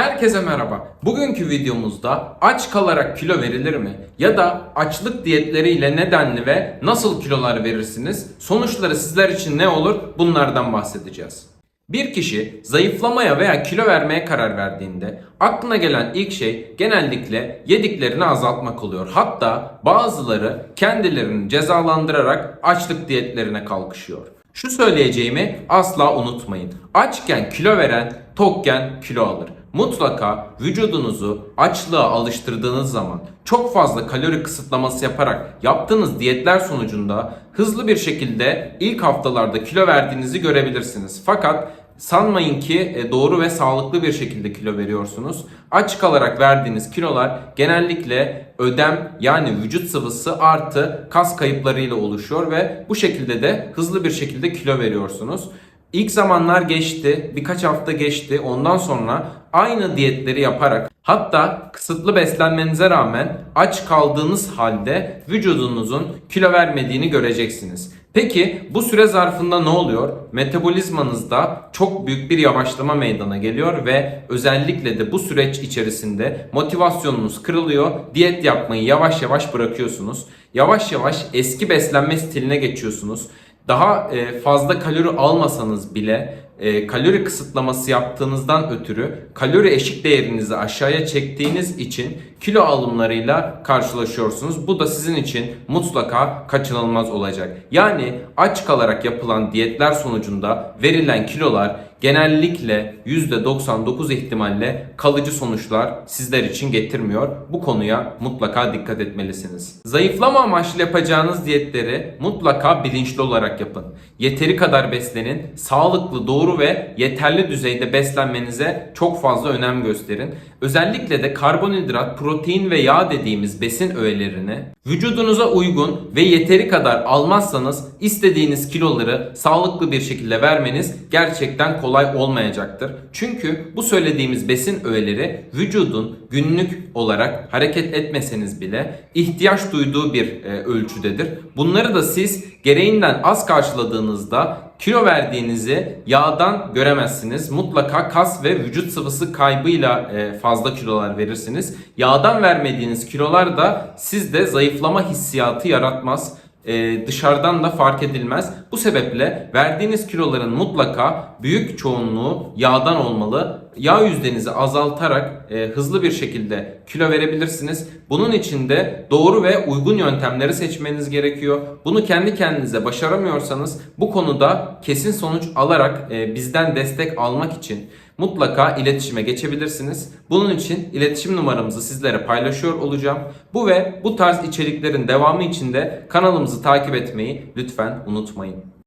Herkese merhaba. Bugünkü videomuzda aç kalarak kilo verilir mi? Ya da açlık diyetleriyle nedenli ve nasıl kilolar verirsiniz? Sonuçları sizler için ne olur? Bunlardan bahsedeceğiz. Bir kişi zayıflamaya veya kilo vermeye karar verdiğinde aklına gelen ilk şey genellikle yediklerini azaltmak oluyor. Hatta bazıları kendilerini cezalandırarak açlık diyetlerine kalkışıyor. Şu söyleyeceğimi asla unutmayın. Açken kilo veren tokken kilo alır. Mutlaka vücudunuzu açlığa alıştırdığınız zaman çok fazla kalori kısıtlaması yaparak yaptığınız diyetler sonucunda hızlı bir şekilde ilk haftalarda kilo verdiğinizi görebilirsiniz. Fakat sanmayın ki e, doğru ve sağlıklı bir şekilde kilo veriyorsunuz. Aç kalarak verdiğiniz kilolar genellikle ödem yani vücut sıvısı artı kas kayıplarıyla oluşuyor ve bu şekilde de hızlı bir şekilde kilo veriyorsunuz. İlk zamanlar geçti, birkaç hafta geçti. Ondan sonra aynı diyetleri yaparak hatta kısıtlı beslenmenize rağmen aç kaldığınız halde vücudunuzun kilo vermediğini göreceksiniz. Peki bu süre zarfında ne oluyor? Metabolizmanızda çok büyük bir yavaşlama meydana geliyor ve özellikle de bu süreç içerisinde motivasyonunuz kırılıyor. Diyet yapmayı yavaş yavaş bırakıyorsunuz. Yavaş yavaş eski beslenme stiline geçiyorsunuz daha e, fazla kalori almasanız bile e, kalori kısıtlaması yaptığınızdan ötürü kalori eşik değerinizi aşağıya çektiğiniz için kilo alımlarıyla karşılaşıyorsunuz. Bu da sizin için mutlaka kaçınılmaz olacak. Yani aç kalarak yapılan diyetler sonucunda verilen kilolar genellikle %99 ihtimalle kalıcı sonuçlar sizler için getirmiyor. Bu konuya mutlaka dikkat etmelisiniz. Zayıflama amaçlı yapacağınız diyetleri mutlaka bilinçli olarak yapın. Yeteri kadar beslenin, sağlıklı, doğru ve yeterli düzeyde beslenmenize çok fazla önem gösterin. Özellikle de karbonhidrat, protein ve yağ dediğimiz besin öğelerini vücudunuza uygun ve yeteri kadar almazsanız istediğiniz kiloları sağlıklı bir şekilde vermeniz gerçekten kolay olmayacaktır. Çünkü bu söylediğimiz besin öğeleri vücudun günlük olarak hareket etmeseniz bile ihtiyaç duyduğu bir e, ölçüdedir. Bunları da siz gereğinden az karşıladığınızda kilo verdiğinizi yağdan göremezsiniz. Mutlaka kas ve vücut sıvısı kaybıyla e, fazla kilolar verirsiniz. Yağdan vermediğiniz kilolar da sizde zayıflama hissiyatı yaratmaz e, dışarıdan da fark edilmez. Bu sebeple verdiğiniz kiloların mutlaka büyük çoğunluğu yağdan olmalı. Yağ yüzdenizi azaltarak e, hızlı bir şekilde kilo verebilirsiniz. Bunun için de doğru ve uygun yöntemleri seçmeniz gerekiyor. Bunu kendi kendinize başaramıyorsanız bu konuda kesin sonuç alarak e, bizden destek almak için mutlaka iletişime geçebilirsiniz. Bunun için iletişim numaramızı sizlere paylaşıyor olacağım. Bu ve bu tarz içeriklerin devamı için de kanalımızı takip etmeyi lütfen unutmayın.